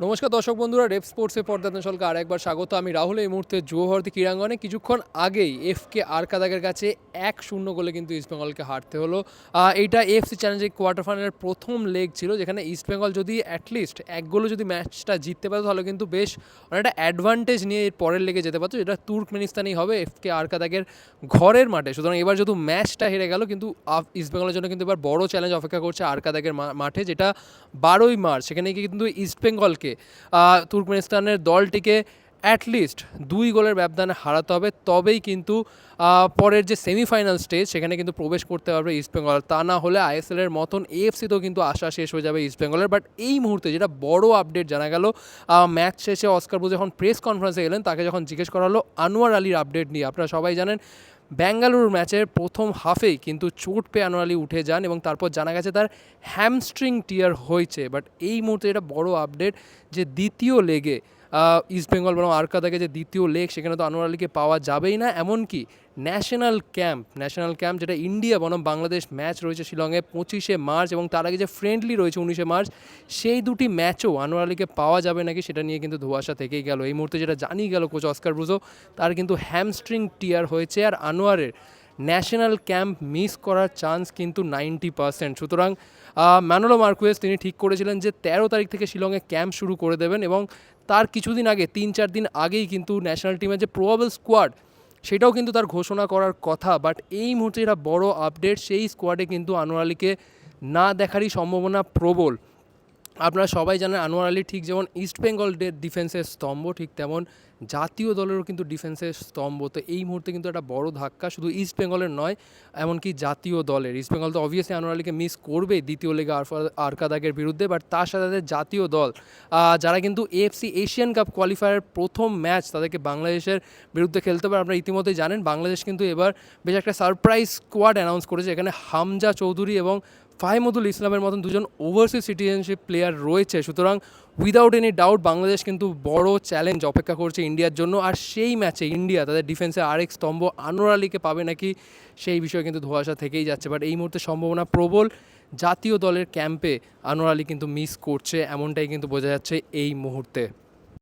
নমস্কার দর্শক বন্ধুরা, রেপ স্পোর্টসে স্পোর্টসের পর্দাতনশলকে আর একবার স্বাগত। আমি রাহুল, এই মুহূর্তে যুবভারতী ক্রীড়াঙ্গনে। কিছুক্ষণ আগেই এফকে আরকাদাগের কাছে এক শূন্য গোলে কিন্তু ইস্টবেঙ্গলকে হারতে হলো। এইটা এফসি চ্যালেঞ্জের কোয়ার্টার ফাইনালের প্রথম লেগ ছিল, যেখানে ইস্টবেঙ্গল যদি অ্যাটলিস্ট এক গোলে যদি ম্যাচটা জিততে পারতো, তাহলে কিন্তু বেশ অনেকটা অ্যাডভান্টেজ নিয়ে এর পরের লেগে যেতে পারতো, যেটা তুর্কমেনিস্তানেই হবে এফকে আরকাদাগের ঘরের মাঠে। সুতরাং এবার যেহেতু ম্যাচটা হেরে গেল, কিন্তু ইস্টবেঙ্গলের জন্য কিন্তু এবার বড় চ্যালেঞ্জ অপেক্ষা করছে আরকাদাগের মা- মাঠে, যেটা বারোই মার্চ, সেখানে গিয়ে কিন্তু ইস্টবেঙ্গলকে আহ, তুর্কমেনিস্তানের দলটিকে অ্যাটলিস্ট দুই গোলের ব্যবধানে হারাতে হবে। তবেই কিন্তু পরের যে সেমিফাইনাল স্টেজ সেখানে কিন্তু প্রবেশ করতে পারবে ইস্টবেঙ্গল তা না হলে আইএসএল এর মতন এএফসিতেও কিন্তু আশা শেষ হয়ে যাবে ইস্টবেঙ্গলের বাট এই মুহূর্তে যেটা বড় আপডেট জানা গেল ম্যাচ শেষে অস্কার বুঝে যখন প্রেস কনফারেন্সে গেলেন তাকে যখন জিজ্ঞেস করা হলো আনোয়ার আলীর আপডেট নিয়ে। আপনারা সবাই জানেন ব্যাঙ্গালুরুর ম্যাচের প্রথম হাফেই কিন্তু চোট পেয়ে আনোয়ার আলী উঠে যান এবং তারপর জানা গেছে তার হ্যামস্ট্রিং টিয়ার হয়েছে। বাট এই মুহূর্তে এটা বড় আপডেট যে দ্বিতীয় লেগে ইস্টবেঙ্গল বরং আরকাদাকে যে দ্বিতীয় লেগ সেখানে তো আনোয়ার আলীকে পাওয়া যাবেই না। এমনকি ন্যাশনাল ক্যাম্প ন্যাশনাল ক্যাম্প যেটা ইন্ডিয়া বনাম বাংলাদেশ ম্যাচ রয়েছে শিলংয়ে পঁচিশে মার্চ এবং তার আগে যে ফ্রেন্ডলি রয়েছে উনিশে মার্চ, সেই দুটি ম্যাচও আনোয়ার আলীকে পাওয়া যাবে নাকি সেটা নিয়ে কিন্তু ধোয়াশা থেকেই গেল। এই মুহূর্তে যেটা জানিয়ে গেল কোচ অস্কার ব্রুজো, তার কিন্তু হ্যামস্ট্রিং টিয়ার হয়েছে। আর আনোয়ারের ন্যাশনাল ক্যাম্প মিস করার চান্স কিন্তু নাইনটি পার্সেন্ট। সুতরাং ম্যানোলো মার্কুয়েস, তিনি ঠিক করেছিলেন যে তেরো তারিখ থেকে শিলংয়ে ক্যাম্প শুরু করে দেবেন এবং তার কিছুদিন আগে, তিন চার দিন আগেই কিন্তু ন্যাশনাল টিমের যে প্রবাবল স্কোয়াড, সেটাও কিন্তু তার ঘোষণা করার কথা। বাট এই মুহূর্তে যেটা বড় আপডেট, সেই স্কোয়াডে কিন্তু আনোয়ার আলীকে না দেখারই সম্ভাবনা প্রবল। আপনারা সবাই জানেন আনোয়ার আলী ঠিক যেমন ইস্ট বেঙ্গল ডিফেন্সের স্তম্ভ, ঠিক তেমন জাতীয় দলেরও কিন্তু ডিফেন্সের স্তম্ভ। তো এই মুহূর্তে কিন্তু একটা বড় ধাক্কা, শুধু ইস্ট বেঙ্গলের নয়, এমনকি জাতীয় দলের। ইস্ট বেঙ্গল তো অবভিয়াসলি আনোয়ার আলীকে মিস করবেই দ্বিতীয় লেগে আরকাদাগের বিরুদ্ধে বাট তার সাথে সাথে জাতীয় দল যারা কিন্তু এএফসি এশিয়ান কাপ কোয়ালিফায়ারের প্রথম ম্যাচ তাদেরকে বাংলাদেশের বিরুদ্ধে খেলতে পারে। আপনারা ইতিমধ্যেই জানেন, বাংলাদেশ কিন্তু এবার বেশ একটা সারপ্রাইজ স্কোয়াড অ্যানাউন্স করেছে, এখানে হামজা চৌধুরী এবং ফাহিমুদুল ইসলামের মতন দুজন ওভারসিজ সিটিজেনশিপ প্লেয়ার রয়েছে। সুতরাং উইদাউট এনি ডাউট বাংলাদেশ কিন্তু বড় চ্যালেঞ্জ অপেক্ষা করছে ইন্ডিয়ার জন্য। আর সেই ম্যাচে ইন্ডিয়া তাদের ডিফেন্সে আরেক স্তম্ভ আনোয়ার আলীকে পাবে নাকি সেই বিষয়ে কিন্তু ধোয়াশা থেকেই যাচ্ছে। বাট এই মুহূর্তে সম্ভাবনা প্রবল জাতীয় দলের ক্যাম্পে আনোয়ার আলী কিন্তু মিস করছে। এমনটাই কিন্তু বোঝা যাচ্ছে এই মুহূর্তে।